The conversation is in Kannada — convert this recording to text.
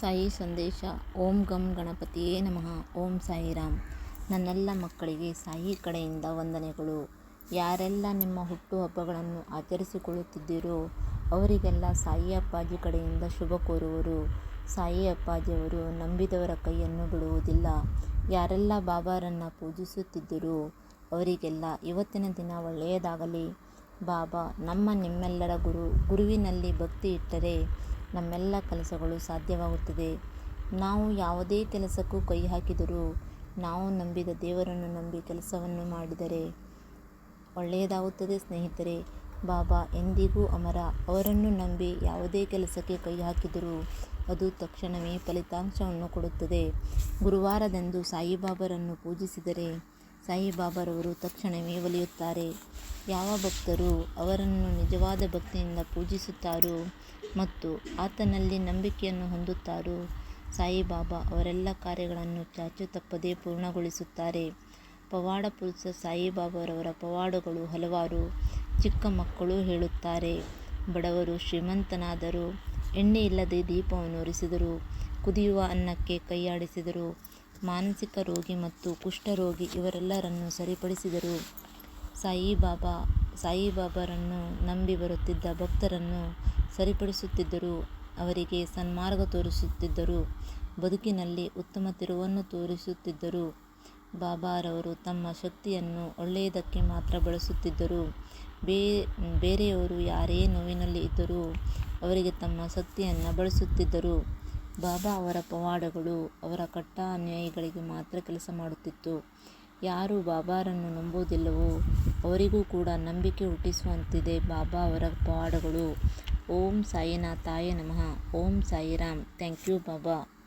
ಸಾಯಿ ಸಂದೇಶ. ಓಂ ಗಂ ಗಣಪತಿಯೇ ನಮಃ. ಓಂ ಸಾಯಿ ರಾಮ್ ನನ್ನೆಲ್ಲ ಮಕ್ಕಳಿಗೆ ಸಾಯಿ ಕಡೆಯಿಂದ ವಂದನೆಗಳು. ಯಾರೆಲ್ಲ ನಿಮ್ಮ ಹುಟ್ಟುಹಬ್ಬಗಳನ್ನು ಆಚರಿಸಿಕೊಳ್ಳುತ್ತಿದ್ದೀರೋ ಅವರಿಗೆಲ್ಲ ಸಾಯಿ ಅಪ್ಪಾಜಿ ಕಡೆಯಿಂದ ಶುಭ ಕೋರುವರು. ಸಾಯಿ ಅಪ್ಪಾಜಿಯವರು ನಂಬಿದವರ ಕೈಯನ್ನು ಬಿಡುವುದಿಲ್ಲ. ಯಾರೆಲ್ಲ ಬಾಬಾರನ್ನು ಪೂಜಿಸುತ್ತಿದ್ದರೂ ಅವರಿಗೆಲ್ಲ ಇವತ್ತಿನ ದಿನ ಒಳ್ಳೆಯದಾಗಲಿ. ಬಾಬಾ, ನಮ್ಮ ನಿಮ್ಮೆಲ್ಲರ ಗುರು, ಗುರುವಿನಲ್ಲಿ ಭಕ್ತಿ ಇಟ್ಟರೆ ನಮ್ಮೆಲ್ಲ ಕೆಲಸಗಳು ಸಾಧ್ಯವಾಗುತ್ತದೆ. ನಾವು ಯಾವುದೇ ಕೆಲಸಕ್ಕೂ ಕೈ ಹಾಕಿದರೂ ನಾವು ನಂಬಿದ ದೇವರನ್ನು ನಂಬಿ ಕೆಲಸವನ್ನು ಮಾಡಿದರೆ ಒಳ್ಳೆಯದಾಗುತ್ತದೆ ಸ್ನೇಹಿತರೆ. ಬಾಬಾ ಎಂದಿಗೂ ಅಮರ. ಅವರನ್ನು ನಂಬಿ ಯಾವುದೇ ಕೆಲಸಕ್ಕೆ ಕೈ ಹಾಕಿದರೂ ಅದು ತಕ್ಷಣವೇ ಫಲಿತಾಂಶವನ್ನು ಕೊಡುತ್ತದೆ. ಗುರುವಾರದಂದು ಸಾಯಿಬಾಬರನ್ನು ಪೂಜಿಸಿದರೆ ಸಾಯಿಬಾಬರವರು ತಕ್ಷಣವೇ ಒಲಿಯುತ್ತಾರೆ. ಯಾವ ಭಕ್ತರು ಅವರನ್ನು ನಿಜವಾದ ಭಕ್ತಿಯಿಂದ ಪೂಜಿಸುತ್ತಾರೋ ಮತ್ತು ಆತನಲ್ಲಿ ನಂಬಿಕೆಯನ್ನು ಹೊಂದುತ್ತಾರೋ, ಸಾಯಿಬಾಬಾ ಅವರೆಲ್ಲ ಕಾರ್ಯಗಳನ್ನು ಚಾಚು ತಪ್ಪದೇ ಪೂರ್ಣಗೊಳಿಸುತ್ತಾರೆ. ಪವಾಡ ಪುರುಷ ಸಾಯಿಬಾಬಾರವರ ಪವಾಡಗಳು ಹಲವಾರು ಚಿಕ್ಕ ಮಕ್ಕಳು ಹೇಳುತ್ತಾರೆ. ಬಡವರು ಶ್ರೀಮಂತನಾದರು, ಎಣ್ಣೆ ಇಲ್ಲದೆ ದೀಪವನ್ನು ಉರಿಸಿದರು ಕುದಿಯುವ ಅನ್ನಕ್ಕೆ ಕೈಯಾಡಿಸಿದರು, ಮಾನಸಿಕ ರೋಗಿ ಮತ್ತು ಕುಷ್ಠರೋಗಿ ಇವರೆಲ್ಲರನ್ನು ಸರಿಪಡಿಸಿದರು. ಸಾಯಿಬಾಬಾ ಸಾಯಿಬಾಬಾರನ್ನು ನಂಬಿ ಬರುತ್ತಿದ್ದ ಭಕ್ತರನ್ನು ಸರಿಪಡಿಸುತ್ತಿದ್ದರು, ಅವರಿಗೆ ಸನ್ಮಾರ್ಗ ತೋರಿಸುತ್ತಿದ್ದರು, ಬದುಕಿನಲ್ಲಿ ಉತ್ತಮ ತಿರುವನ್ನು ತೋರಿಸುತ್ತಿದ್ದರು. ಬಾಬಾರವರು ತಮ್ಮ ಶಕ್ತಿಯನ್ನು ಒಳ್ಳೆಯದಕ್ಕೆ ಮಾತ್ರ ಬಳಸುತ್ತಿದ್ದರು. ಬೇ, ಬೇರೆಯವರು ಯಾರೇ ನೋವಿನಲ್ಲಿ ಇದ್ದರೂ ಅವರಿಗೆ ತಮ್ಮ ಶಕ್ತಿಯನ್ನು ಬಳಸುತ್ತಿದ್ದರು. ಬಾಬಾ ಅವರ ಪವಾಡಗಳು ಅವರ ಕಟ್ಟ ಅನ್ಯಾಯಿಗಳಿಗೆ ಮಾತ್ರ ಕೆಲಸ ಮಾಡುತ್ತಿತ್ತು. ಯಾರು ಬಾಬಾರನ್ನು ನಂಬುವುದಿಲ್ಲವೋ? ಅವರಿಗೂ ಕೂಡ ನಂಬಿಕೆ ಹುಟ್ಟಿಸುವಂತಿದೆ ಬಾಬಾ ಅವರ ಪವಾಡಗಳು ಓಂ ಸಾಯಿನಾಥಾಯ ನಮಃ. ಓಂ ಸಾಯಿರಾಮ್. Thank you Baba.